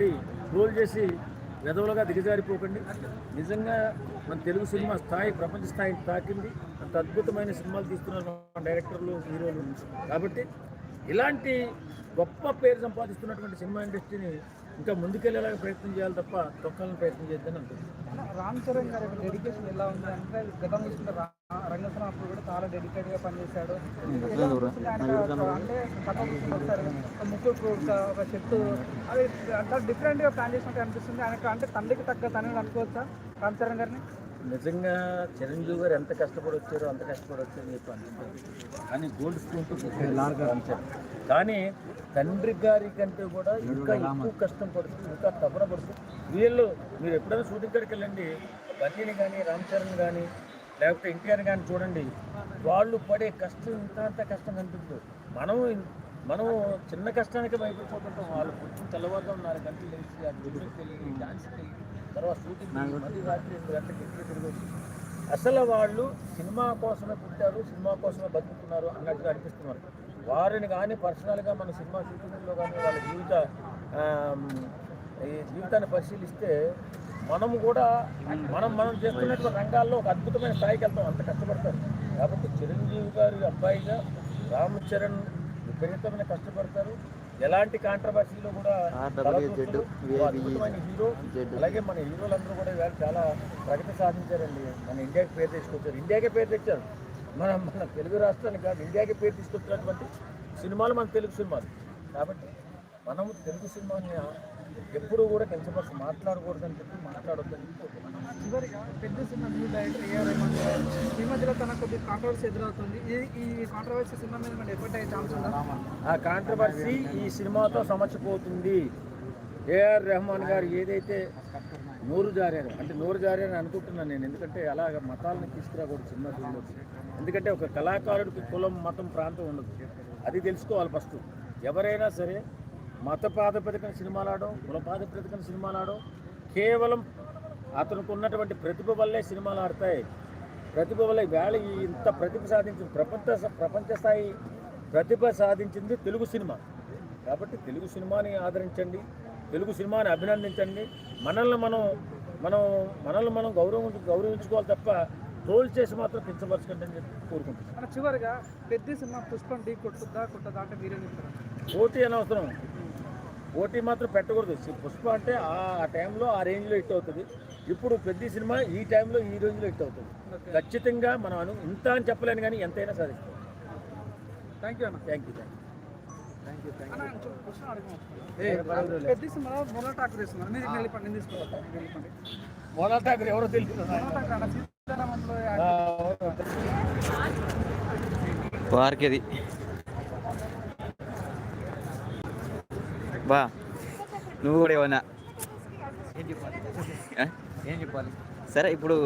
ఉండి రోల్ చేసి వెధవులుగా దిగజారిపోకండి. నిజంగా మన తెలుగు సినిమా స్థాయి ప్రపంచ స్థాయిని తాకింది. అంత అద్భుతమైన సినిమాలు తీస్తున్నారు మన డైరెక్టర్లు హీరోలు. కాబట్టి ఇలాంటి గొప్ప పేరు సంపాదిస్తున్నటువంటి సినిమా ఇండస్ట్రీని ఇంకా ముందుకెళ్ళేలాగా ప్రయత్నం చేయాలి తప్ప తొక్కాలని ప్రయత్నం చేయొద్దని అనుకుంటున్నాను. రామ్ చరణ్ గారి డెడికేషన్ ఎలా ఉంది? అంటే గతం చూసుకుంటే రంగస్థలం అప్పుడు కూడా చాలా డెడికేట్గా పనిచేశాడు. ఆయన అంటే కథ చూసుకుంటే ఒకసారి ఒక ముక్కు ఒక చెట్టు అది అంటే డిఫరెంట్గా ప్లాన్ చేసినట్టు అనిపిస్తుంది. ఆయనకు అంటే తండ్రికి తగ్గ తనని అనుకోవచ్చా రామ్ చరణ్ గారిని? నిజంగా చిరంజీవి గారు ఎంత కష్టపడి వచ్చారో అంత కష్టపడి వచ్చారని చెప్పి అనుకుంటారు కానీ గోల్డ్ స్పూన్ కానీ తండ్రి గారి కంటే కూడా ఇంకా ఎక్కువ కష్టం పడుతుంది ఇంకా తపన పడుతుంది వీళ్ళు మీరు ఎప్పుడైనా షూటింగ్ కాడికి వెళ్ళండి బన్నీని కానీ రామ్ చరణ్ కానీ లేకపోతే ఎన్టీఆర్ కానీ చూడండి వాళ్ళు పడే కష్టం ఇంత అంత కష్టం కనిపిస్తుంది మనం మనం చిన్న కష్టానికి భయపడిపోతుంటాం. వాళ్ళు కొంచెం తెల్లవారుగా నాలుగు గంటలు లేచి ఆ డ్యూటీకి వెళ్ళి తర్వాత అసలు వాళ్ళు సినిమా కోసమే పుట్టారు సినిమా కోసమే బతుకుతున్నారు అన్నట్టుగా అనిపిస్తున్నారు. వారిని కానీ పర్సనల్గా మన సినిమా షూటింగ్లో కానీ వాళ్ళ జీవిత ఈ జీవితాన్ని పరిశీలిస్తే మనము కూడా మనం మనం చేస్తున్నటువంటి రంగాల్లో ఒక అద్భుతమైన స్థాయికి వెళ్తాం. అంత కష్టపడతారు. కాబట్టి చిరంజీవి గారి అబ్బాయిగా రామ్ చరణ్ విపరీతమైన కష్టపడతారు. ఎలాంటి కాంట్రవర్సీలో కూడా అద్భుతమైన హీరో. అలాగే మన హీరోలందరూ కూడా ఇవాళ చాలా ప్రగతి సాధించారండి. మన ఇండియాకి పేరు తీసుకొచ్చారు ఇండియాకే పేరు తెచ్చారు. మన మన తెలుగు రాష్ట్రానికి కాదు ఇండియాకి పేరు తీసుకొచ్చినటువంటి సినిమాలు మన తెలుగు సినిమాలు. కాబట్టి మనం తెలుగు సినిమాని ఎప్పుడూ కూడా కించపరిచి మాట్లాడకూడదని చెప్పి మాట్లాడొద్దని చెప్పి. చివరిగా పెద్ద cinema new director AR Rahman garu ఈ మధ్యలో తనకు కొద్దిగా కాంట్రవర్సీ ఎదురవుతుంది. ఈ ఈ కాంట్రవర్సీ సినిమా మీద మనం ఎఫెక్ట్ అయ్యే ఛాన్స్ ఉందా? ఆ కాంట్రవర్సీ ఈ సినిమాతో సమర్చిపోతుంది ఏఆర్ రెహమాన్ గారు ఏదైతే నోరు జారారు అంటే నోరు జారారని అనుకుంటున్నాను నేను. ఎందుకంటే అలాగ మతాలను తీసుకురాకూడదు సినిమా ఫీల్డ్లో ఎందుకంటే ఒక కళాకారుడికి కులం మతం ప్రాంతం ఉండదు. అది తెలుసుకోవాలి ఫస్ట్. ఎవరైనా సరే మత ప్రాతిపదికన సినిమాలు ఆడడం కుల ప్రాతిపదికన సినిమాలు ఆడడం కేవలం అతనికి ఉన్నటువంటి ప్రతిభ వల్లే సినిమాలు ఆడతాయి. ప్రతిభ వల్ల వేళ ఇంత ప్రతిభ సాధించిన ప్రపంచ ప్రపంచ స్థాయి ప్రతిభ సాధించింది తెలుగు సినిమా. కాబట్టి తెలుగు సినిమాని ఆదరించండి తెలుగు సినిమాని అభినందించండి. మనల్ని మనం మనం మనల్ని మనం గౌరవం గౌరవించుకోవాలి తప్ప ట్రోల్ చేసి మాత్రం కించపరచకండి అని చెప్పి కోరుకుంటున్నాను. చివరిగా పెద్ద సినిమా పుష్పం ఢీ కొట్టుద్దా కొట్టదా అంటే మీరేం చెప్తారు? పోటీ అనవసరం. పోటీ మాత్రం పెట్టకూడదు. పుష్ప అంటే ఆ టైంలో ఆ రేంజ్లో హిట్ అవుతుంది. ఇప్పుడు పెద్ద సినిమా ఈ టైంలో ఈ రేంజ్లో హిట్ అవుతుంది. ఖచ్చితంగా మనం అను ఇంత అని చెప్పలేను కానీ ఎంతైనా సాధిస్తాం. థ్యాంక్ యూ అన్న. Thank you thank you Monal Thakur ఎవరో తెలియదు. వారికి బా నువ్వు కూడా ఏమన్నా. ఏం చెప్పాలి? ఏం చెప్పాలి? సరే ఇప్పుడు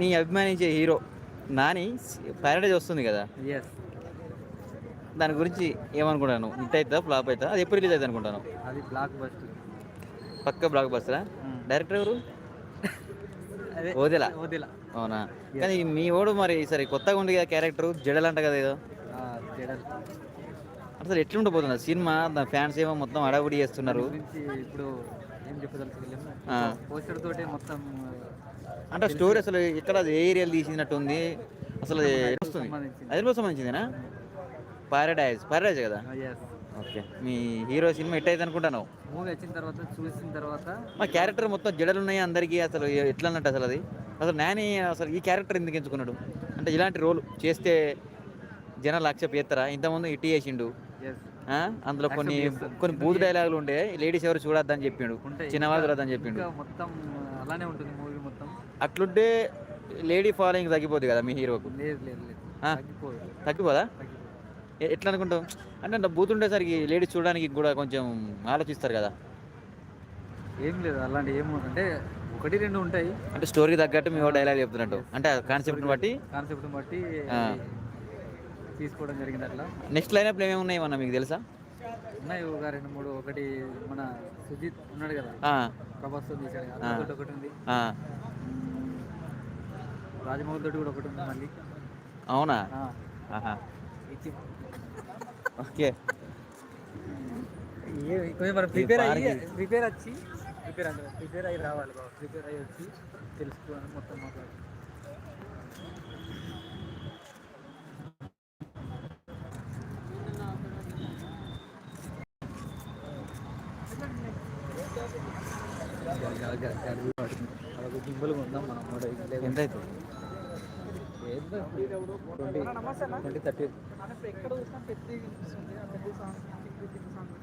నీ అభిమానించే హీరో నాని ప్యారడైజ్ వస్తుంది కదా. దాని గురించి ఏమనుకుంటాను? హిట్ అవుతుందా ఫ్లాప్ అవుతుందా అది ఎప్పుడు రిలీజ్ అవుతుంది అనుకుంటాను? అది బ్లాక్ బస్ట్ పక్క బ్లాక్ బస్టరా డైరెక్టర్ ఎవరు? ఓదెలా? అవునా? కానీ మీ ఓడు మరి సరే కొత్తగా ఉంది కదా క్యారెక్టర్ జడలంట కదా ఏదో. జడల్. అసలు ఎట్లుండిపోతుంది ఆ సినిమా దాని ఫ్యాన్స్ ఏమో మొత్తం అడవుడి చేస్తున్నారు. ఇప్పుడు ఏం. పోస్టర్ తోటి మొత్తం అంటే స్టోరీ అసలు ఎక్కడ అది ఏ ఏరియాలో తీసినట్టు ఉంది అసలు వస్తుంది. హైదరాబాద్ సంబంధించిందేనా? పారాడైజ్ పారాడైజ్ కదా? ఓకే. మీ హీరో సినిమా ఎట్ అయితే అనుకుంటాను మూవీ వచ్చిన తర్వాత చూసిన తర్వాత మా క్యారెక్టర్ మొత్తం జడలు ఉన్నాయి అందరికీ అసలు ఎట్లా అన్నట్టు అసలు అది? అసలు నాని అసలు ఈ క్యారెక్టర్ ఎందుకు ఎంచుకున్నాడు? అంటే ఇలాంటి రోల్ చేస్తే జనాలు యాక్సెప్ట్ చేస్తారా? ఇంతకుముందు ఇట్టి చేసిండు? అందులో కొన్ని. కొన్ని బూత్ డైలాగులు ఉండే లేడీస్ ఎవరు చూడొద్దని చెప్పిండు. చిన్నవాళ్ళు చూడొద్దని చెప్పిండు. మొత్తం అలానే ఉంటుంది మూవీ మొత్తం. అట్లుంటే లేడీ ఫాలోయింగ్ తగ్గిపోద్ది కదా మీ హీరోకు? తగ్గిపోదు. ఎట్లా అనుకుంటాం అంటే బూత్ ఉండేసరికి లేడీస్ చూడడానికి కూడా కొంచెం ఆలోచిస్తారు కదా? ఏం లేదు అలాంటి ఏం అంటే ఒకటి రెండు ఉంటాయి. అంటే స్టోరీకి తగ్గట్టు మీ డైలాగ్ చెప్తున్నట్టు. అంటే కాన్సెప్ట్ని బట్టి? కాన్సెప్ట్ బట్టి తీసుకోవడం జరిగింది అట్లా? నెక్స్ట్ లైనప్లు ఏమేమి ఉన్నాయి ఏమన్నా మీకు తెలుసా? ఉన్నాయి ఒక రెండు మూడు ఒకటి మన సుజిత్ ఉన్నాడు కదా? ప్రభాస్ తీసాడు కదా? ఒకటి ఉంది. రాజమౌళి తోటి కూడా ఒకటి ఉంది మళ్ళీ. అవునా? ఓకే. కొంచెం మనం ప్రిపేర్ అయ్యి ప్రిపేర్ వచ్చి ప్రిపేర్ అంటే ప్రిపేర్ అయ్యి రావాలి బాబు. ప్రిపేర్ అయ్యి వచ్చి తెలుసుకోవాలి మొత్తం మాట్లాడాలి గింబులుగా ఉందాం మనం కూడా ఎంత అవుతుంది ట్వంటీ థర్టీ. ఎక్కడ చూసినా పెద్ద వినిపిస్తుంది ఆ పెద్ద సాంగ్ పెద్ద సాంగ్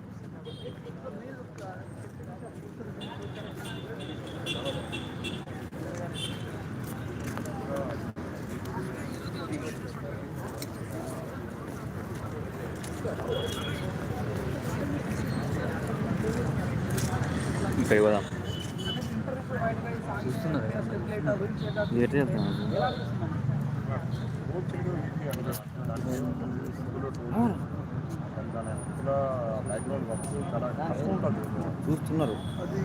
ఇక్కడ పోదాం చూస్తున్నారు ఎట్లా చెప్తాను బ్యాక్గ్రౌండ్ వర్క్ చాలా కష్టం ఉంటుంది చూస్తున్నారు. అది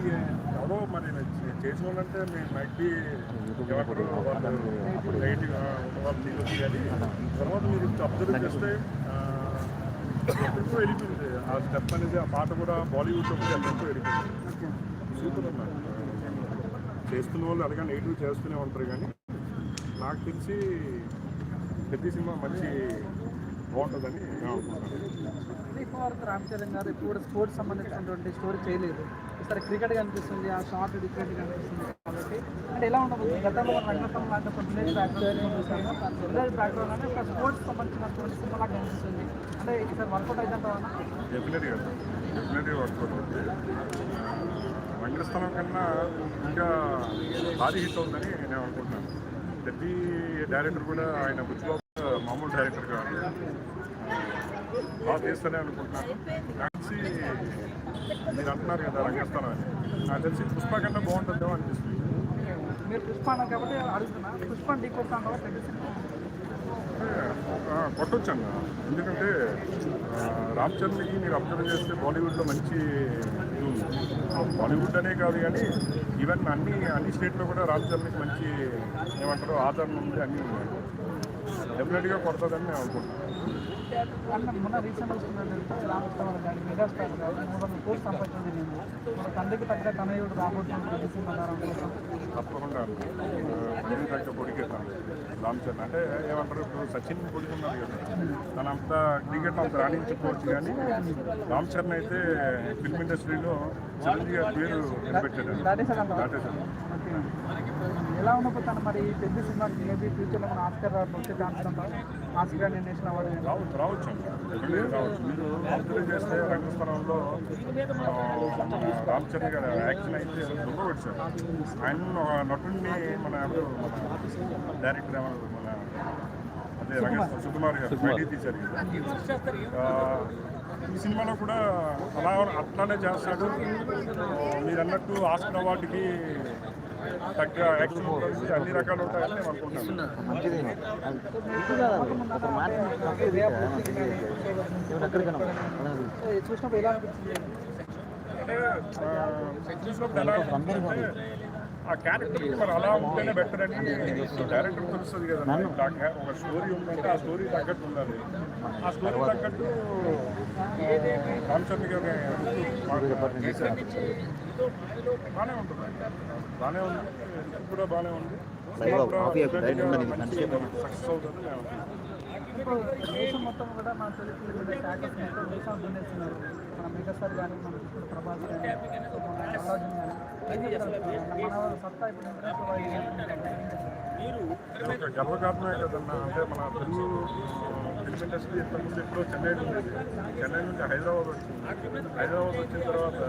ఎవరో మరి చేసిన వాళ్ళంటే మీ మైట్ బి ఎవరు వాళ్ళు రైట్గా వాళ్ళు కానీ తర్వాత మీరు అబ్జర్వ్ చేస్తే ఎక్కువ వెళ్ళిపోయింది ఆ స్టెప్ అనేది ఆ పాట కూడా బాలీవుడ్లో కూడా వెళ్ళిపోయింది సూపర్ చేస్తున్న వాళ్ళు అలాగే నెగిటివ్ చేస్తూనే ఉంటారు కానీ నాకు తెలిసి పెద్ద సినిమా మంచి బాగుంటుందని నేను అనుకుంటున్నాను. భారత్ రామ్ చరణ్ గారు ఇప్పుడు కూడా స్పోర్ట్స్ సంబంధించినటువంటి స్టోరీ చేయలేదు. క్రికెట్ కనిపిస్తుంది ఆ షార్ట్ డిఫరెంట్ కనిపిస్తుంది కాబట్టి. అంటే ఎలా ఉండబోతుంది గతంలో మనం రంగస్థలం లాంటి ఒక విలేజ్ బ్యాక్గ్రౌండ్ చూసాము విలేజ్ బ్యాక్గ్రౌండ్ అంటే ఒక స్పోర్ట్స్ సంబంధించినటువంటి సినిమా లాగా కనిపిస్తుంది. అంటే ఈసారి వర్కౌట్ అయితే డెఫినెట్గా డెఫినెట్గా వర్కౌట్ అవుతుంది. రంగస్థలం కన్నా ఇంకా భారీ హిట్ అవుతుందని నేను అనుకుంటున్నాను. ప్రతి డైరెక్టర్ కూడా ఆయన బుచ్చిబాబు మామూలు డైరెక్టర్ కాదు. బాగా చేస్తానే అనుకుంటున్నాను. నాకు తెలిసి మీరు అంటున్నారు కదా రంగస్థలం అని నాకు తెలిసి పుష్ప కన్నా బాగుంటుందేమో అనిపిస్తుంది. మీరు పుష్ప అన్నారు కాబట్టి అడుగుతున్నా. పుష్ప కొట్టొచ్చు అన్న ఎందుకంటే రామ్ చరణ్కి మీరు అబ్జర్వ్ చేస్తే బాలీవుడ్లో మంచి. బాలీవుడ్ అనే కాదు కానీ ఈవెన్ అన్ని అన్ని స్టేట్లో కూడా రామ్ చరణ్కి మంచి ఏమంటారు ఆదరణ ఉంది అన్నీ ఉన్నాయి. డెఫినెట్గా కొడుతుందని నేను అనుకుంటున్నాను. మొన్న రీసెంట్ మూడు వందల కోట్లు మన తండ్రికి తగ్గ తనయుడు రాబోతుంది. తప్పకుండా పెళ్ళి తగ్గ పొడికేతాను రామ్ చరణ్. అంటే ఏమంటారు ఇప్పుడు సచిన్ పొడుకున్నారు కదా. తన అంత క్రికెట్ అంత రాణించుకోవచ్చు కానీ రామ్ చరణ్ అయితే ఫిల్మ్ ఇండస్ట్రీలో చిరంజీవి గారి పేరు నిలబెట్టాడు? దాటేశాడు. ఎలా ఉండబోతాను మరి? పెద్ద సినిమాకి మేబీ ఫ్యూచర్లో మన ఆస్కర్ వచ్చే ఛాన్స్ ఉందా? ఆస్కర్ నేషనల్ అవార్డు రావచ్చు రావచ్చు. మీరు చేస్తే రంగస్థలంలో ఆ, మన రామ్ చరణ్ గారు యాక్షన్ అయితే దొంగ వచ్చారు ఆయన నటుడిని మన ఎవరు? మన డైరెక్టర్ ఏమన్నారు మన అదే రంగస్థలం సుకుమార్ గారు బయటికి తీశారు ఈ సినిమాలో కూడా అలా అట్లానే చేస్తాడు. మీరు అన్నట్టు ఆస్కర్ అవార్డుకి తగ్గ యాక్షన్ ఉంటుంది అన్ని రకాలు ఉంటాయని నేను అనుకుంటున్నాను ఆ, క్యారెక్టర్ మరి అలా ఉంటేనే బెటర్ అని డైరెక్టర్ తెలుస్తుంది కదా ఒక స్టోరీ ఉందంటే ఆ స్టోరీ తగ్గట్టు ఉండాలి. ఆ స్టోరీ తగ్గట్టు రామ్ చరణ్ గారి. బాగానే ఉంటుంది బాగానే ఉంది కూడా బాగానే ఉంది సక్సెస్ అవుతుంది. ఇప్పుడు దేశం మొత్తం కూడా మన తెలుగు స్టాటస్ మొత్తం దేశం దున్నేస్తున్నారు మన మెగాస్టార్ కానీ మన ఇప్పుడు ప్రభాస్ కానీ మన కానీ? మన సత్తా గర్వకారణమే కదన్నా అంటే మన తెలుగు ఫిల్మ్ ఇండస్ట్రీ ఇంతకుముందు ఎప్పుడో చెన్నై ఉండేది చెన్నై నుండి హైదరాబాద్ వచ్చింది. హైదరాబాద్ వచ్చిన తర్వాత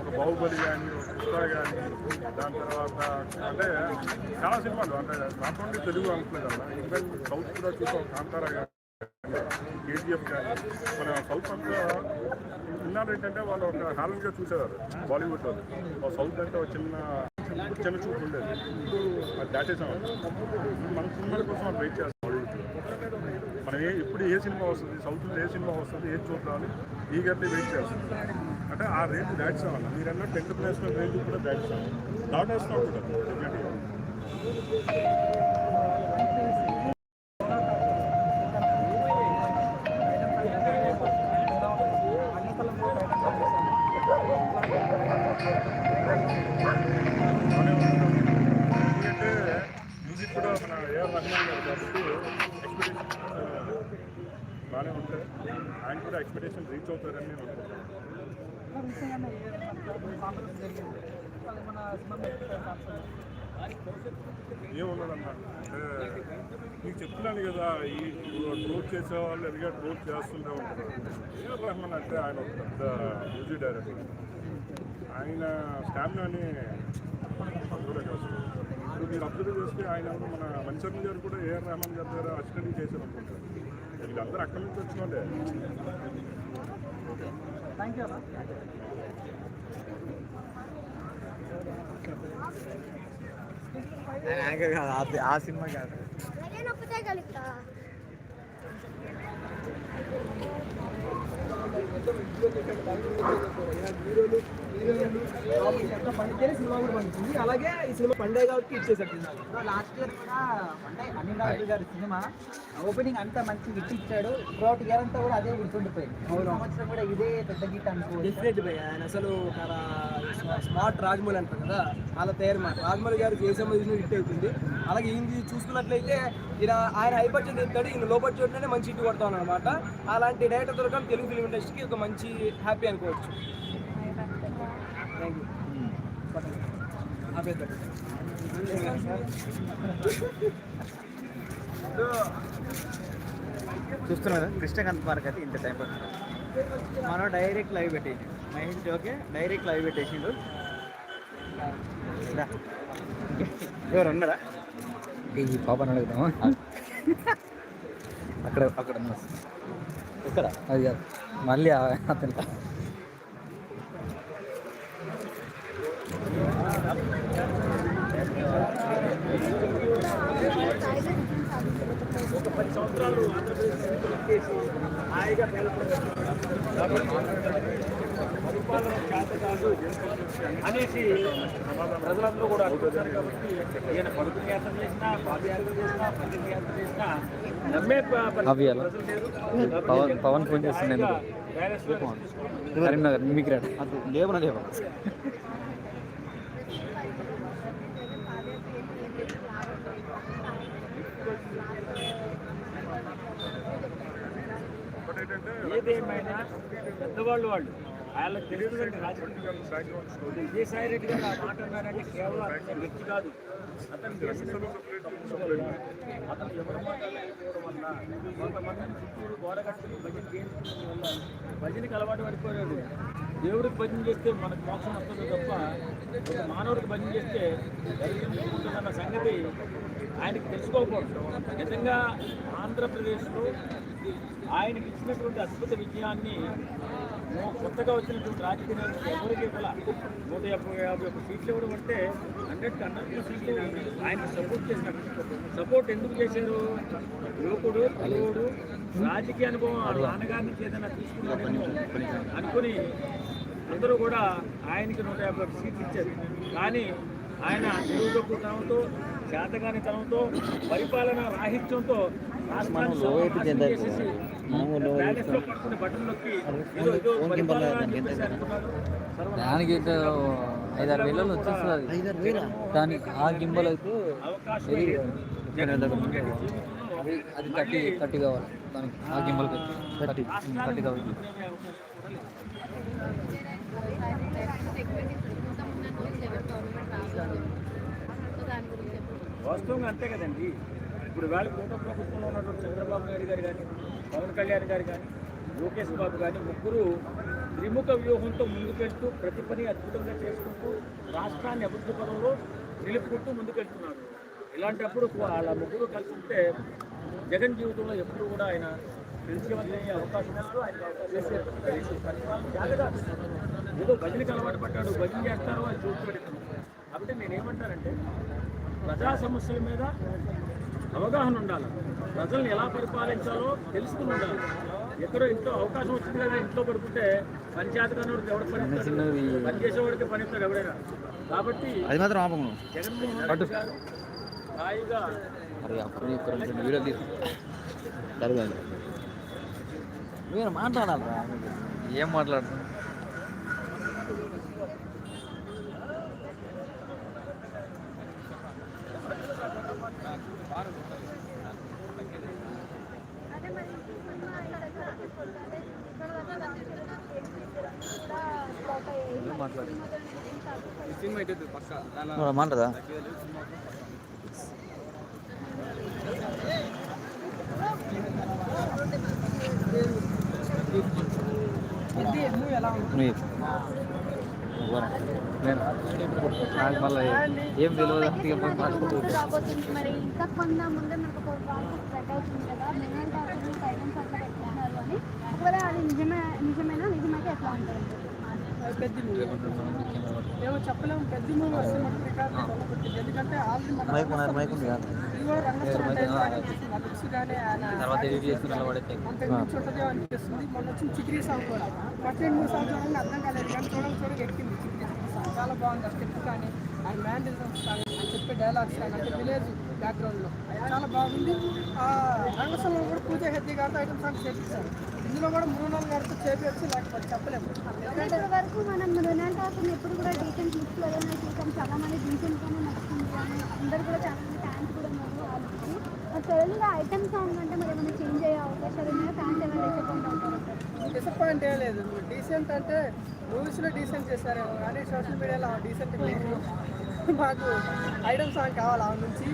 ఒక బాహుబలి కానీ ఒక పుష్ప కానీ దాని తర్వాత అంటే చాలా సినిమాలు. అంటే నాట్ ఓన్లీ తెలుగు అనుకోలేదు అన్న ఈవెన్ సౌత్ కూడా చూసాం. కాంతారా కానీ కేజీఎఫ్ కానీ మన సౌత్ అంతా విన్నారు ఏంటంటే వాళ్ళు ఒక హాలంగా చూసేవారు బాలీవుడ్ వాళ్ళు సౌత్ అంటే ఒక చిన్న చిన్న చూపు ఉండేది. ఇప్పుడు అది దాటేసాం. మన సినిమాల కోసం మనం వెయిట్ చేస్తాం మనం ఏ ఇప్పుడు ఏ సినిమా వస్తుంది? సౌత్లో ఏ సినిమా వస్తుంది? ఏం చూద్దామని ఈగర్లీ వెయిట్ చేస్తాం అంటే ఆ రేటు దాటేసాం అన్న మీరు టెన్త్ ప్లేస్లో రేంజ్ కూడా దాటేసాం దాటేస్తాం కూడా. బాగానే ఉంటాయి ఆయన కూడా ఎక్స్పెక్టేషన్ రీచ్ అవుతారని నేను. ఏమున్నదన్న నీకు చెప్తున్నాను కదా ఈ ట్రోల్ చేసే వాళ్ళు ఎదిగా ట్రోల్ చేస్తుంటే ఉంటారు. ఏఆర్ రహమాన్ అంటే ఆయన ఒక పెద్ద మ్యూజిక్ డైరెక్టర్. ఆయన స్టామినాని చూడక ఇప్పుడు మీరు అబ్జర్వ్ చేస్తే ఆయన మన మన్సర్ని గారు కూడా ఏఆర్ రహమాన్ గారి దగ్గర అసిస్టెంట్ చేశారు అనుకుంటారు వీళ్ళందరూ అక్కడి నుంచి వచ్చిన వాళ్ళే థ్యాంక్ యూ అన్న ఆ సినిమా కాదు అలాగే నొప్పితే పండితేనే సినిమా కూడా పండుతుంది అలాగే ఈ సినిమా పండే కాబట్టి ఇచ్చేసారు లాస్ట్ ఇయర్ కూడా అంటే అనిల్ రాజు గారి సినిమా ఓపెనింగ్ అంతా మంచి హిట్ ఇచ్చాడు త్రూఅవుట్ ఇయర్ అంతా కూడా అదే గుర్తుండిపోయింది సంవత్సరం కూడా ఇదే పెద్ద గిట్ అనుకో డెఫినెట్ భయ్ ఆయన అసలు స్మార్ట్ రాజమౌళి అంటారు కదా అలా తయారు మాట రాజమౌళి గారు చేసే హిట్ అవుతుంది అలాగే ఈయన చూసుకున్నట్లయితే ఈయన ఆయన హై బడ్జెట్ ఎత్తాడు ఈయన లో బడ్జెట్లోనే మంచి హిట్ కొడతాం అనమాట అలాంటి డైరెక్టర్ దొరకడం తెలుగు ఫిల్మ్ ఇండస్ట్రీకి ఒక మంచి హ్యాపీ అనుకోవచ్చు థ్యాంక్ యూ ఆపేద్దాం చూస్తున్నారు కృష్ణకాంత్ పార్క్ అయితే ఇంత టైం పడుతుంది. మనం డైరెక్ట్ లైవ్ పెట్టేసి మహేష్ జోకే డైరెక్ట్ లైవ్ పెట్టేసిండు. ఎవరు ఉన్నారా? ఈ పాపని అడుగుదామా? అక్కడ అక్కడ ఇక్కడ అది కాదు. మళ్ళీ అతను. ఒక పది సంవత్సరాలు ఆంధ్రప్రదేశ్ ఎక్కేసి హాయిగా మేలపడ్డారు పరిపాలన చేత కాదు అనేసి ప్రజలందరూ కూడా కాబట్టి ఈయన పడుకుని యాత్ర చేసినా పాదయాత్ర చేసినా పండిత యాత్ర చేసినా నమ్మే. Pawan Pawan phone virus Karimnagar mimicry ఆడ. అది లేవన లేవ? ఏదేమైనా పెద్దవాళ్ళు వాళ్ళు. వాళ్ళకి తెలియదు రాజకీయ. విజయసాయి రెడ్డి గారు ఆ మాట అన్నారంటే కేవలం అతని వ్యక్తి కాదు. అతను అతను ఎవరి మాట్లాడలేకపోవడం వల్ల కొంతమందిని చుట్టూరు గోడ భజన చేయించడం వల్ల భజనకి అలవాటు పడిపోయాడు. దేవుడికి భజన చేస్తే మనకు మోక్షం వస్తుంది తప్ప ఒక మానవుడికి భజన చేస్తే దరిద్రం ఉంటుందన్న సంగతి ఆయనకి తెలుసుకోకూడదు. నిజంగా ఆంధ్రప్రదేశ్లో ఆయనకి ఇచ్చినటువంటి అద్భుత విజయాన్ని కొత్తగా వచ్చినటువంటి రాజకీయ నాయకులు ఎవరికి కూడా నూట యాభై యాభై ఒక్క సీట్లు ఇవ్వడం అంటే హండ్రెడ్ హండ్రెడ్ సీట్లు ఆయన సపోర్ట్ చేశారు. సపోర్ట్ ఎందుకు చేశారు? యువకుడు పలువుడు రాజకీయ అనుభవం వాళ్ళ నాన్నగారి నుంచి ఏదైనా తీసుకున్నాడేమో అనుకుని అందరూ కూడా ఆయనకి నూట యాభై ఒక్క సీట్లు ఇచ్చారు. కానీ ఆయన నిరుద్యోగతనంతో చేతగానితనంతో పరిపాలన రాహిత్యంతో ఏదో పరిపాలన అని చెప్పేసి అనుకున్నారు. సర్వనాశనం దానికి ఐదారు వేలలో వచ్చేస్తుంది దానికి ఆ గింబల్ అయితే అది అది థర్టీ థర్టీ కావాలి. దానికి ఆ గింబల్కి థర్టీ. థర్టీ కావాలి. వాస్తవంగా అంతే కదండి. ఇప్పుడు వేళ కూట ప్రభుత్వంలో ఉన్నటువంటి చంద్రబాబు నాయుడు గారు కానీ పవన్ కళ్యాణ్ గారు కానీ లోకేష్ బాబు కానీ ముగ్గురు త్రిముఖ వ్యూహంతో ముందుకెళ్తూ ప్రతి పని అద్భుతంగా చేసుకుంటూ రాష్ట్రాన్ని అభివృద్ధి పదంలో నిలుపుకుంటూ ముందుకెళ్తున్నారు. ఇలాంటప్పుడు వాళ్ళ ముగ్గురు కలిసి ఉంటే జగన్ జీవితంలో ఎప్పుడు కూడా ఆయన తెలిసేవన్నీ అవకాశం ఆయన చేసే జాగ్రత్త. ఏదో భజనకి అలవాటు పడ్డాడు భజన చేస్తారో అని చూపెడుతున్నాం కాబట్టి నేనేమంటానంటే ప్రజా సమస్యల మీద అవగాహన ఉండాలి. ప్రజల్ని ఎలా పరిపాలించాలో తెలుసుకుని ఉండాలి. ఎక్కడో ఇంట్లో అవకాశం వచ్చింది కదా ఇంట్లో పడుకుంటే పంచాయతీ కనుడు ఎవడు పని చిన్నది పని చేసేవాడికి పని ఇస్తాడు ఎవడైనా కాబట్టి జగన్మోహన్ రెడ్డి గారు హాయిగా మీరు మాట్లాడాలి ఏం మాట్లాడుతున్నా మాట్లాడి మాట్లాడదా ఇది మూవీ ఎలా ఉంది నువ్వు నేను నాకు మళ్ళీ ఏం తెలియదు అందుకే పోయి మాట్లాడుకుంటూ రాబోతుంది మరి ఇంకా కొంత ముందే మనకు ఒక ప్రాసెస్ స్ప్రెడ్ అవుతుంది కదా మినల్ డాక్టర్ గైడెన్స్ అట్లా పెట్టుకున్నారు అని ఒకవేళ అది నిజమే నిజమేనా నిజమైతే ఎట్లా ఉంటుంది? ఏమో చెప్పలేము పెద్ద మూవీ వస్తే మనకి రికార్డు కొట్టబడుతుంది ఎందుకంటే ఆల్రెడీ మన మైక్ ఉన్నారు మైక్ ఉంది కదా. ఇది కూడా రంగస్థలం టైప్ లాగా అనిపిస్తుంది. కానీ ఆయన తర్వాత అంత మొన్న వచ్చిన చిక్రీ సాంగ్ కూడా. ఫస్ట్ రెండు మూడు సాంగ్స్ అర్థం కాలేదు. కానీ చూడడం చూడడం ఎక్కింది చిక్రీ సాంగ్. చాలా బాగుంది. ఆ స్టెప్స్ కానీ ఆయన మ్యాండిజమ్స్ కానీ ఆయన చెప్పే డైలాగ్స్ కానీ అంటే విలేజ్ బ్యాక్గ్రౌండ్లో చాలా బాగుంది. ఆ రంగస్థలంలో కూడా పూజ హెద్ది గారితో ఐటమ్ సాంగ్ చేపించారు ఇందులో కూడా మృణాల్ గారితో చేపించి లేకపోతే చెప్పలేము. ఇప్పటి వరకు మనం రొనాల్డ్ టాక్ని ఎప్పుడు కూడా డీసెంట్ లుక్స్లోనే చూసాం చాలా మంది నచ్చుతుంది అని అందరు కూడా చాలా మంది ఫ్యాన్స్ కూడా ఉన్నారు మరి తెలుగులో ఐటమ్ సాంగ్ అంటే మరి ఏమైనా చేంజ్ అయ్యే అవకాశాలు ఉన్నాయా? ఫ్యాన్స్ ఏమైనా డిసప్పాయింట్ అవుతారు డిసప్పాయింట్ లేదు. డీసెంట్ అంటే మూవీస్లో డీసెంట్ చేశారేమో కానీ సోషల్ మీడియాలో డీసెంట్ లేదు. మాకు ఐటమ్ సాంగ్ కావాలి ఆ నుంచి.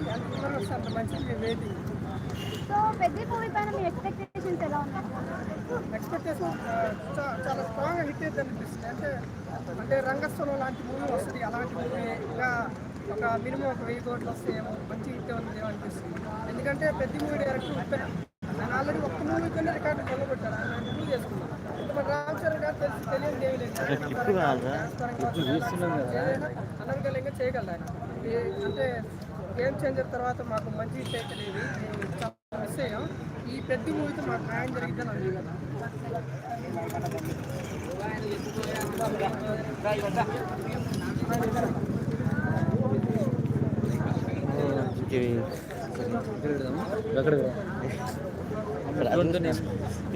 అంత మంచిది వెయిటింగ్ సో పెద్ద మూవీ పైన మీ ఎక్స్పెక్టేషన్స్ ఎలా ఉన్నాయి? ఎక్స్పెక్టేషన్ చాలా స్ట్రాంగ్ హిట్ అయితే అనిపిస్తుంది. అంటే అంటే రంగస్థలం లాంటి మూవీ వస్తుంది. అలాంటి మూవీ ఇంకా ఒక మినిమం ఒక వెయ్యి కోట్లు వస్తాయేమో మంచి హిట్ ఉంది అనిపిస్తుంది. ఎందుకంటే పెద్ద మూవీ డైరెక్టర్ ఉప్పెన ఆయన ఆల్రెడీ ఒక్క మూవీ కొన్ని రికార్డు నిలబెట్టాడు ఆయన ఇంప్రూవ్ చేసుకున్నాడు. ఇప్పుడు రామ్ చరణ్ గారు తెలిసి తెలియదు ఏమీ లేదు. ఆయన. ఏ- అంటే గేమ్ చేంజర్ తర్వాత మాకు మంచి హిట్ అయితే లేదు మేము చాలా మిస్ అయ్యాం ఈ పెద్ద మూవీతో మాకు న్యాయం జరిగిద్దని అనుకుంటున్నాను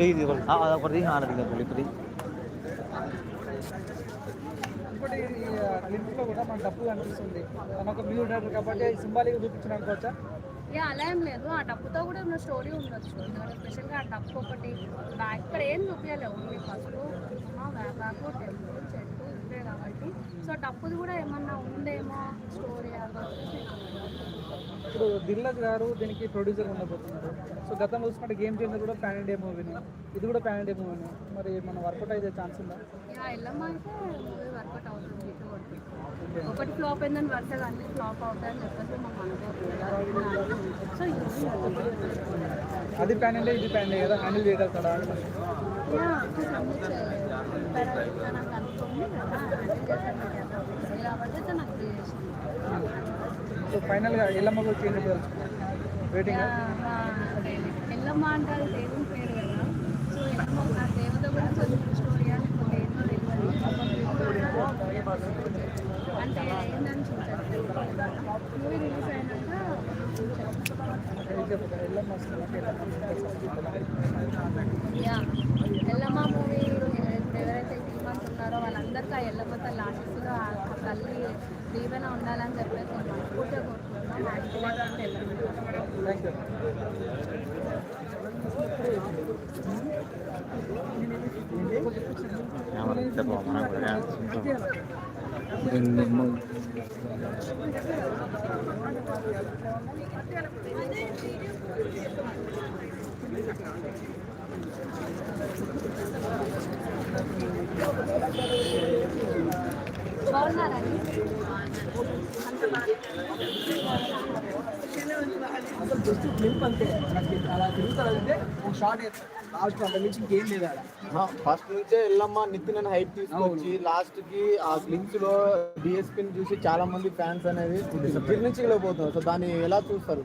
ఇది ఒకటి ఆల్రెడీ ఇప్పుడు ఇంకోటి లో కూడా మనకు డబ్బు కనిపిస్తుంది. మనకు మ్యూజిక్ డైరెక్టర్ కాబట్టి సింబాలిక్ చూపించిన అనుకోవచ్చా యా అలా ఏం లేదు. ఆ డబ్బుతో కూడా ఉన్న స్టోరీ ఉండొచ్చు. ఎందుకంటే స్పెషల్గా ఆ డబ్బు ఒకటి బ్యాక్ ఇక్కడ ఏం చూపించలేవు మీ పసుపు కుంకుమ వేపాకు టెంపుల్ చెట్టు ఇవే కాబట్టి. సో డబ్బుది కూడా ఏమన్నా ఉందేమో స్టోరీ అలా ఇప్పుడు దిల్లజ్ గారు దీనికి ప్రొడ్యూసర్ ఉండబోతున్నారు. సో గతంలో చూసుకుంటే గేమ్ చేంజర్ కూడా ప్యాన్ ఇండియా మూవీని ఇది కూడా ప్యాన్ ఇండియా మూవీని మరి మనం వర్కౌట్ అయ్యే ఛాన్స్ ఉందా? అయితే ఒకటి ఫ్లాప్ అయిందని వరుసగా అన్ని ఫ్లాప్ అవుతాయని చెప్పేసి అది ప్యాన్ ఇండియా ఇది ప్యాన్ ఇండియా కదా? హ్యాండిల్ చేయగలుగుతాడా నాకు అనుకోండి కదా హ్యాండిల్ చేశాను కదా కాబట్టి నాకు చేసింది సో ఫైనల్గా ఎల్లమ్మ కూడా చేంజ్ చేయవచ్చు వెయిటింగ్ ఎల్లమ్మ అంటారు దేవుని పేరు కదా. సో ఎల్లమ్మ ఆ దేవత గురించి తెలియదు. అంటే ఏందని చూసారు మూవీ రిలీజ్ అయినాక ఎల్లమ్మ వస్తుంది యా ఎల్లమ్మ మూవీ ఇప్పుడు ఎవరైతే టీమంత్ ఉన్నారో వాళ్ళందరికీ ఆ ఎల్లమ్మ తల్లి ఆశీస్సులు ఆ తల్లి దీవెన ఉండాలని చెప్పేసి నేను మనస్ఫూర్తిగా కోరుకుంటున్నాను యాక్చువల్గా అంటే ఎల్లమ్మ థ్యాంక్ యూ బాగున్నారండి అసలు జస్ట్ క్లిప్ అంతే అలా తిరుగుతారంటే ఒక షార్ట్ లాస్ట్ అంత మించి ఇంకేం లేదు ఫస్ట్ నుంచే ఎల్లమ్మ నితిన్ హైప్ తీసుకొచ్చి లాస్ట్కి ఆ గ్లిమ్స్లో డిఎస్పీని చూసి చాలా మంది ఫ్యాన్స్ అనేది జీర్ణించలేకపోతున్నారు సో దాన్ని ఎలా చూస్తారు?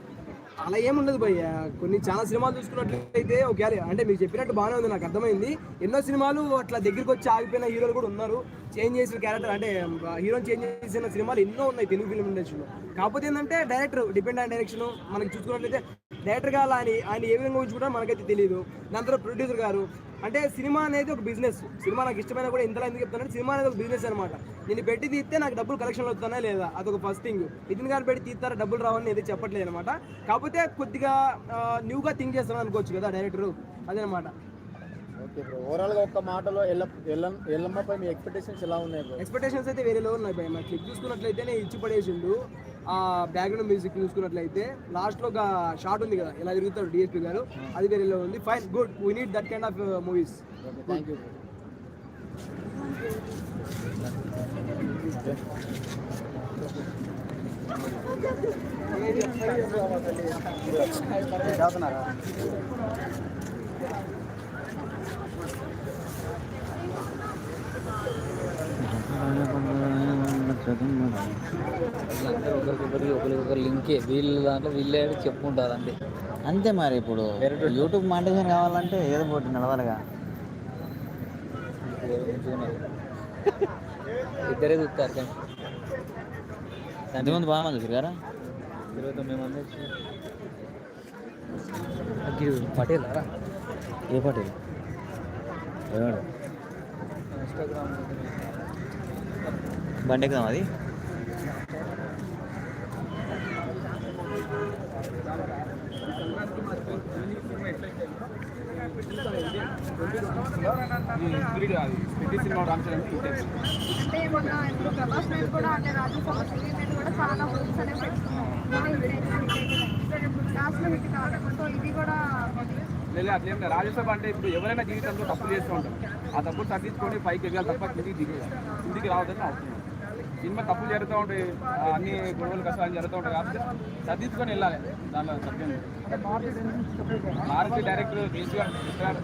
అలా ఏముండదు భయ్య. కొన్ని చాలా సినిమాలు చూసుకున్నట్లయితే ఒక అంటే మీరు చెప్పినట్టు బాగానే ఉంది నాకు అర్థమైంది. ఎన్నో సినిమాలు అట్లా దగ్గరికి వచ్చి ఆగిపోయిన హీరోలు కూడా ఉన్నారు. చేంజ్ చేసిన క్యారెక్టర్ అంటే హీరోని చేంజ్ చేసిన సినిమాలు ఎన్నో ఉన్నాయి తెలుగు ఫిల్మ్ ఇండస్ట్రీలో. కాకపోతే ఏంటంటే డైరెక్టర్ డిపెండ్ ఆన్ డైరెక్షన్ మనకి చూసుకున్నట్లయితే డైరెక్టర్గా ఆయన ఆయన ఏ విధంగా ఉంచుకుంటారో మనకైతే తెలియదు దాని తర్వాత ప్రొడ్యూసర్ గారు. అంటే సినిమా అనేది ఒక బిజినెస్ సినిమా నాకు ఇష్టమైన కూడా ఇంతలా ఎందుకు చెప్తానంటే సినిమా అనేది ఒక బిజినెస్ అనమాట నేను పెట్టి తీస్తే నాకు డబ్బులు కలెక్షన్ వస్తానా లేదా? అదొక ఫస్ట్ థింగ్ నితిన్ గారు పెట్టి తీస్తారా డబ్బులు రావని ఏదో చెప్పట్లేదు అనమాట కాకపోతే కొద్దిగా న్యూగా థింక్ చేస్తాను అనుకోవచ్చు కదా డైరెక్టర్. అదనమాట బ్రో ఓవరాల్గా ఒక్క మాటలో ఎల్ల ఎల్ల- ఎల్లమ్మపై మీ ఎక్స్పెక్టేషన్స్ ఎలా ఉన్నాయి బ్రో ఎక్స్పెక్టేషన్స్ అయితే వేరే లెవెల్ ఉన్నాయి భయ క్లిప్ చూసుకున్నట్లయితే ఇచ్చి పడేసిండు. ఆ బ్యాక్గ్రౌండ్ మ్యూజిక్ చూసుకున్నట్లయితే లాస్ట్లో ఒక షాట్ ఉంది కదా ఇలా తిరుగుతాడు డిఎస్పీ గారు అది వేరే లెవెల్ ఉంది. Fine good we need that kind of movies thank you అందరూ ఒకరికొకరికి ఒకరికొకరు లింకే. వీళ్ళ దాంట్లో వీళ్ళే చెప్పుకుంటారు అంతే అంతే మరి ఇప్పుడు యూట్యూబ్ మాంటేషన్ కావాలంటే ఏదో పోటీ నడవాలిగా. ఇద్దరే చూస్తారు కానీ. ఎంతమంది బాగా చూసారు కదా ఇరవై తొమ్మిది మంది పటేల్ ఏ ఎవడు? ఇన్స్టాగ్రామ్ బండి ఎక్కుదాం అది అంటే మొన్న ఇప్పుడు ప్రభాస్ కూడా అంటే రాజ్యసభ కూడా చాలా అనేవి లాస్ట్లో ఇది కూడా లేదు అట్లేం లేదు అంటే ఇప్పుడు ఎవరైనా జీవితంలో తప్పు చేస్తూ ఉంటారు. ఆ తప్పులు తగ్గించుకొని పైకి వెళ్ళాలి తప్ప కిందికి దిగి కిందికి రావద్దని అవుతుంది సినిమా తప్పులు జరుగుతూ ఉంటాయి. అన్ని గొడవలు కష్టాలు జరుగుతూ ఉంటాయి కాబట్టి సర్దిద్దుకొని వెళ్ళాలి దాంట్లో సత్యం మారుతి డైరెక్టర్ చెప్పారు.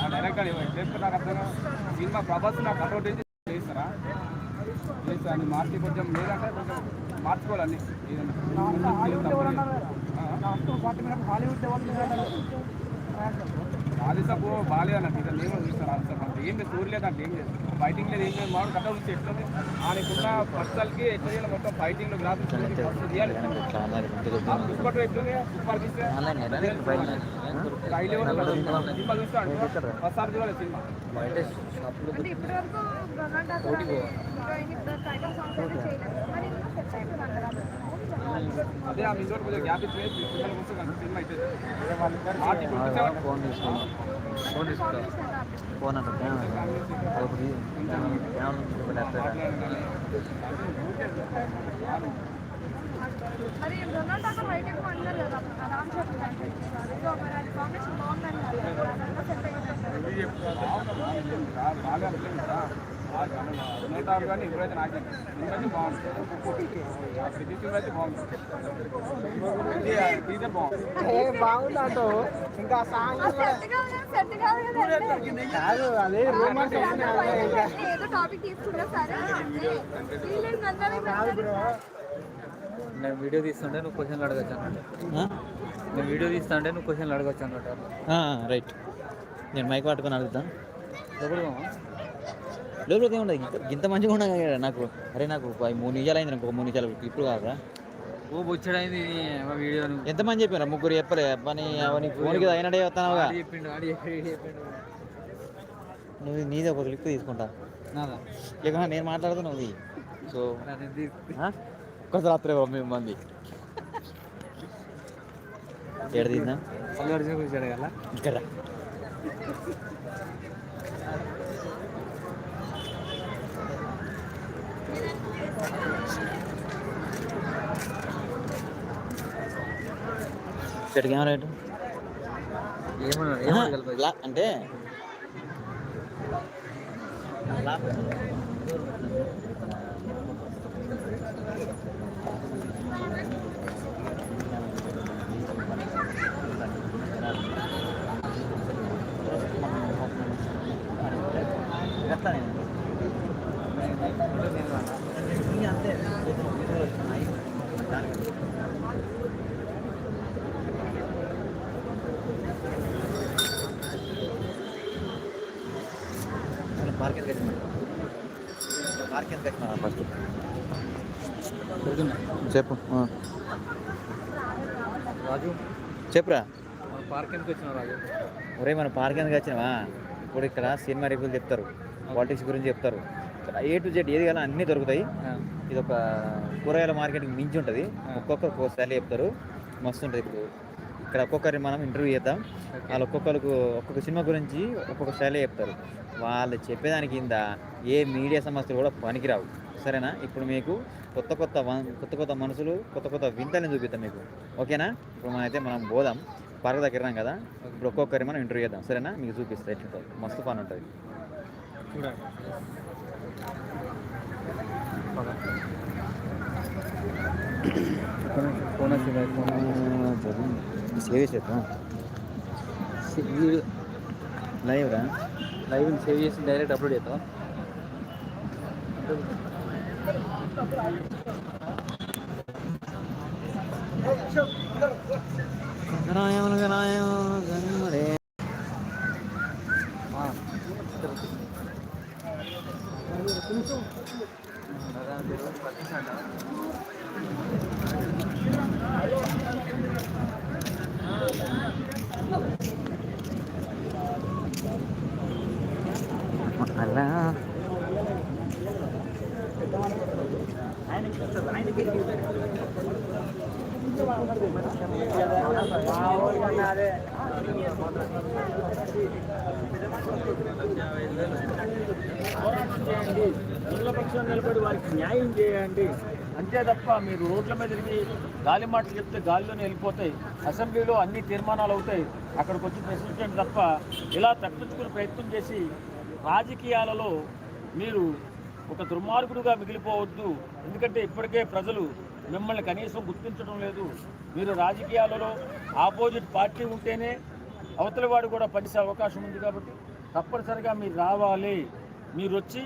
ఆ డైరెక్టర్ చెప్తే నాకు అర్థం. సినిమా ప్రభాస్ నాకు కట్అవుట్ చేసి చేస్తారా? చేస్తా అని మార్చి కొంచెం లేదంటే కొంచెం మార్చుకోవాలని రాజసభ బాగాలేదు అన్నట్టు. ఇక నేను చూస్తాను రాజసభ అంటే ఏం లేదు స్టోరీ లేదు అంటే ఏం లేదు. ఫైటింగ్ లేదు ఏం లేదు. మాడు కట్ట వచ్చి ఎట్లుంది ఆయనకున్న ఫస్ట్కి ఎట్లా చేయాలి మొత్తం ఫైటింగ్ గ్రాఫిక్స్ లెవెల్ సినిమా చూస్తాడు ఫస్ట్ సార్ చూడాలి సినిమా. అంటే అదే ఆ మిజోర్ కొంచెం గ్యాప్ ఇచ్చి సినిమాలు వస్తే కానీ సినిమా అయితే ఆర్టీ ట్వంటీ సెవెన్ ఫోన్ తీసుకున్నాం ఫోన్ తీసుకున్నాం ఫోన్ అంటే మరి రొనాల్డో అక్కడ రైట్ ఎక్కువ అన్నారు కదా రామ్ చరణ్ అంటే సో మరి అది కాంబినేషన్ బాగుందని కానీ నాకే ఇప్పుడైతే బాగుంటుంది ఆ సిటీ అయితే బాగుంటుంది బాగుంది బాగుంది అంటూ ఇంకా సాంగ్ కాదు అదే రూమర్స్ ఏదో టాపిక్ తీసుకున్నా సరే నేను వీడియో తీస్తుంటే నువ్వు క్వశ్చన్లు అడగచ్చు అన్నట్టు. నేను వీడియో తీస్తుంటే నువ్వు క్వశ్చన్లు అడగచ్చు అన్నట్టు. రైట్ నేను మైక్ పట్టుకొని అడుగుతాను. ఎప్పుడు లోపలికి ఏముండదు. ఇంత ఇంత మంచిగా ఉండగా నాకు. అరే నాకు మూడు నిమిషాలు అయింది నాకు మూడు నిమిషాలు ఇప్పుడు కాదా ఓ బొచ్చడైంది వీడియో మంది చెప్పారు ముగ్గురు చెప్పలే. పని అవన్నీ ఫోన్కి అయినడే చెప్పిండు నువ్వు నీది ఒక క్లిప్ తీసుకుంటా. లేకుండా నేను మాట్లాడుతున్నా నువ్వు. సో ఒక్కసారి రాత్రి మేము మంది. అడగాల ఇక్కడ చెట్టుకి ఏమో రేటు? అంటే మార్కెట్కి వచ్చిన మార్కెట్కి వచ్చిన ఫస్ట్ దొరికిందా చెప్పు. రాజు. చెప్పురా. పార్క్ ఎందుకు వచ్చిన రాజు? ఒరే మన పార్క్ ఎందుకు వచ్చినావా? ఇప్పుడు ఇక్కడ సినిమా రివ్యూలు చెప్తారు. పాలిటిక్స్ గురించి చెప్తారు. ఏ టు జెడ్ ఏది కానీ అన్నీ దొరుకుతాయి. ఇది ఒక కూరగాయల మార్కెట్కి మించి ఉంటుంది. ఒక్కొక్క కోసారి చెప్తారు. మస్తు ఉంటుంది ఇప్పుడు. ఇక్కడ ఒక్కొక్కరిని మనం ఇంటర్వ్యూ చేద్దాం. వాళ్ళు ఒక్కొక్కరికి ఒక్కొక్క సినిమా గురించి ఒక్కొక్క శైలి చెప్తారు. వాళ్ళు చెప్పేదాని కింద ఏ మీడియా సంస్థలు కూడా పనికిరావు. సరేనా? ఇప్పుడు మీకు కొత్త కొత్త కొత్త కొత్త మనుషులు కొత్త కొత్త వింతల్ని చూపిస్తాం మీకు. ఓకేనా? ఇప్పుడు మనం అయితే మనం పోదాం. పార్క్ దగ్గర కదా. ఇప్పుడు ఒక్కొక్కరి మనం ఇంటర్వ్యూ చేద్దాం. సరేనా? మీకు చూపిస్తే ఎట్లుంటుంది మస్తు పని ఉంటుంది. చూడండి. సేవ్ చేద్దాం లైవ్ రా లైవ్ సేవ్ చేసి డైరెక్ట్ అప్లోడ్ చేద్దాం. అలా ప్రజల నిలబడి వారికి న్యాయం చేయండి. అంతే తప్ప మీరు రోడ్ల మీద తిరిగి గాలి మాటలు చెప్తే గాలిలోనే వెళ్ళిపోతాయి. అసెంబ్లీలో అన్ని తీర్మానాలు అవుతాయి. అక్కడికి వచ్చి ప్రశ్నించండి తప్ప ఇలా తప్పించుకునే ప్రయత్నం చేసి రాజకీయాలలో మీరు ఒక దుర్మార్గుడుగా మిగిలిపోవద్దు. ఎందుకంటే ఇప్పటికే ప్రజలు మిమ్మల్ని కనీసం గుర్తించడం లేదు. మీరు రాజకీయాలలో ఆపోజిట్ పార్టీ ఉంటేనే అవతలి వాడు కూడా పనిసే అవకాశం ఉంది కాబట్టి తప్పనిసరిగా మీరు రావాలి. మీరు వచ్చి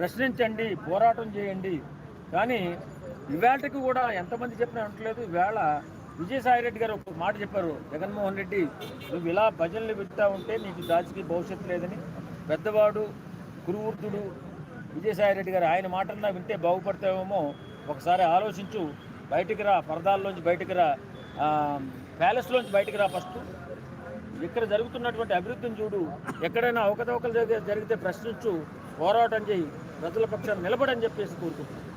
ప్రశ్నించండి పోరాటం చేయండి. కానీ ఇవాళకి కూడా ఎంతమంది చెప్పినా అంటలేదు ఇవాళ విజయసాయి రెడ్డి గారు ఒక మాట చెప్పారు. జగన్మోహన్ రెడ్డి నువ్వు ఇలా భజనలు పెడతా ఉంటే నీకు రాజకీయ భవిష్యత్తు లేదని. పెద్దవాడు కురువృద్ధుడు విజయసాయి రెడ్డి గారు ఆయన మాటన్నా వింటే బాగుపడతావేమో ఒకసారి ఆలోచించు. బయటికి రా పరదాల్లోంచి బయటికి రా ప్యాలెస్లోంచి బయటికి రా ఫస్ట్. ఇక్కడ జరుగుతున్నటువంటి అభివృద్ధిని చూడు. ఎక్కడైనా అవకతవకలు జరిగి- జరిగితే ప్రశ్నించు. పోరాటం చేయి. ప్రజల పక్షాన్ని నిలబడని చెప్పేసి కోరుకుంటున్నాను.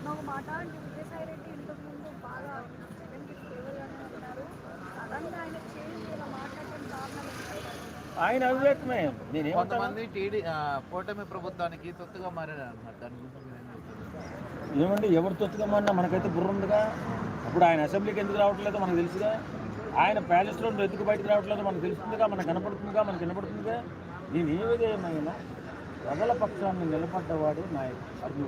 ఆయన అవివేకమే. కొంతమంది టీడీ కూటమి ప్రభుత్వానికి తొత్తుగా మారారు దాని గురించి ఏం? ఏమండి ఎవరు తొత్తుకమన్నా మనకైతే బుర్ర ఉందిగా. అప్పుడు ఆయన అసెంబ్లీకి ఎందుకు రావట్లేదో మనకు తెలుసుగా. ఆయన ప్యాలెస్లో ఎందుకు బయటకు రావట్లేదో మనకు తెలుస్తుందిగా మనకు కనపడుతుందిగా మనకు వినపడుతుందిగా. నేను ఏదేమైనా ప్రజల పక్షాన్ని నిలబడ్డవాడు నాయకుడు.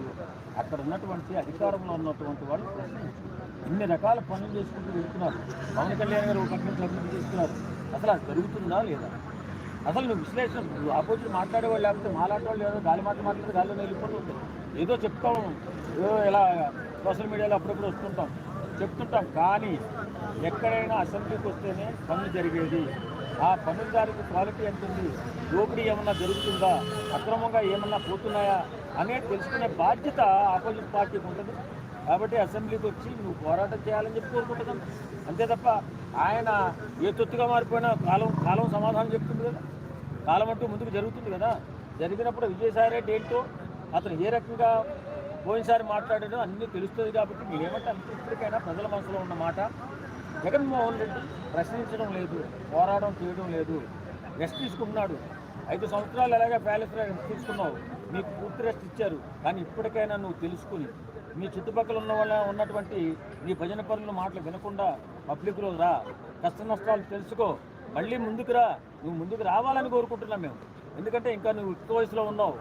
అక్కడ ఉన్నటువంటి అధికారంలో ఉన్నటువంటి వాళ్ళు ఇన్ని రకాల పనులు చేసుకుంటూ వెళ్తున్నారు. పవన్ కళ్యాణ్ గారు ఒక నుంచి అభివృద్ధి చేస్తున్నారు. అసలు అది జరుగుతుందా లేదా? అసలు నువ్వు విశ్లేషణ ఆపోజిట్ మాట్లాడేవాళ్ళు లేకపోతే మాట్లాడేవాళ్ళు ఏదో గాలి మాట మాట్లాడితే గాలిలో వెళ్ళిపోతూ ఏదో చెప్తాం. ఏదో ఇలా సోషల్ మీడియాలో అప్పుడప్పుడు వస్తుంటాం. చెప్తుంటాం. కానీ ఎక్కడైనా అసెంబ్లీకి వస్తేనే పనులు జరిగేది. ఆ పనుల క్వాలిటీ ఎంత ఉంది దోపిడీ ఏమన్నా జరుగుతుందా? అక్రమంగా ఏమన్నా పోతున్నాయా? అనేది తెలుసుకునే బాధ్యత ఆపోజిట్ పార్టీకి ఉంటుంది. కాబట్టి అసెంబ్లీకి వచ్చి నువ్వు పోరాటం చేయాలని చెప్పి కోరుకుంటున్నాను అంతే తప్ప ఆయన ఏ తొత్తుగా మారిపోయినా కాలం కాలం సమాధానం చెప్తుంది కదా. కాలం అంటూ ముందుకు జరుగుతుంది కదా. జరిగినప్పుడు విజయసాయి రెడ్డి ఏంటో అతను ఏ రకంగా పోయినసారి మాట్లాడాడో అన్నీ తెలుస్తుంది కాబట్టి మీరేమంటే అంత ఇప్పటికైనా ప్రజల మనసులో ఉన్న మాట. జగన్మోహన్ రెడ్డి ప్రశ్నించడం లేదు పోరాటం చేయడం లేదు. రెస్ట్ తీసుకుంటున్నాడు. ఐదు సంవత్సరాలు ఎలాగే ప్యాలెస్ రెస్ట్ తీసుకున్నావు? నీకు పూర్తి రెస్ట్ ఇచ్చారు. కానీ ఇప్పటికైనా నువ్వు తెలుసుకుని మీ చుట్టుపక్కల ఉన్న వాళ్ళ ఉన్నటువంటి నీ భజన పనులు మాటలు వినకుండా పబ్లిక్లో రా. కష్ట నష్టాలు తెలుసుకో. మళ్ళీ ముందుకు రా. నువ్వు ముందుకు రావాలని కోరుకుంటున్నాం మేము. ఎందుకంటే ఇంకా నువ్వు ఎక్కువ వయసులో ఉన్నావు.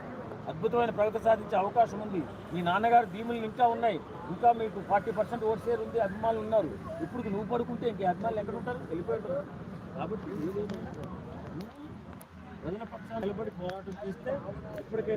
అద్భుతమైన ప్రగతి సాధించే అవకాశం ఉంది. మీ నాన్నగారు భీములు ఇంకా ఉన్నాయి. ఇంకా మీకు ఫార్టీ పర్సెంట్ ఓట్ షేర్ ఉంది అభిమానులు ఉన్నారు. ఇప్పుడు నువ్వు పడుకుంటే ఇంకా అభిమానులు ఎక్కడ ఉంటారు? వెళ్ళిపోయారు కాబట్టి ప్రజల పక్షాన్ని నిలబడి పోరాటం చేస్తే ఇప్పటికే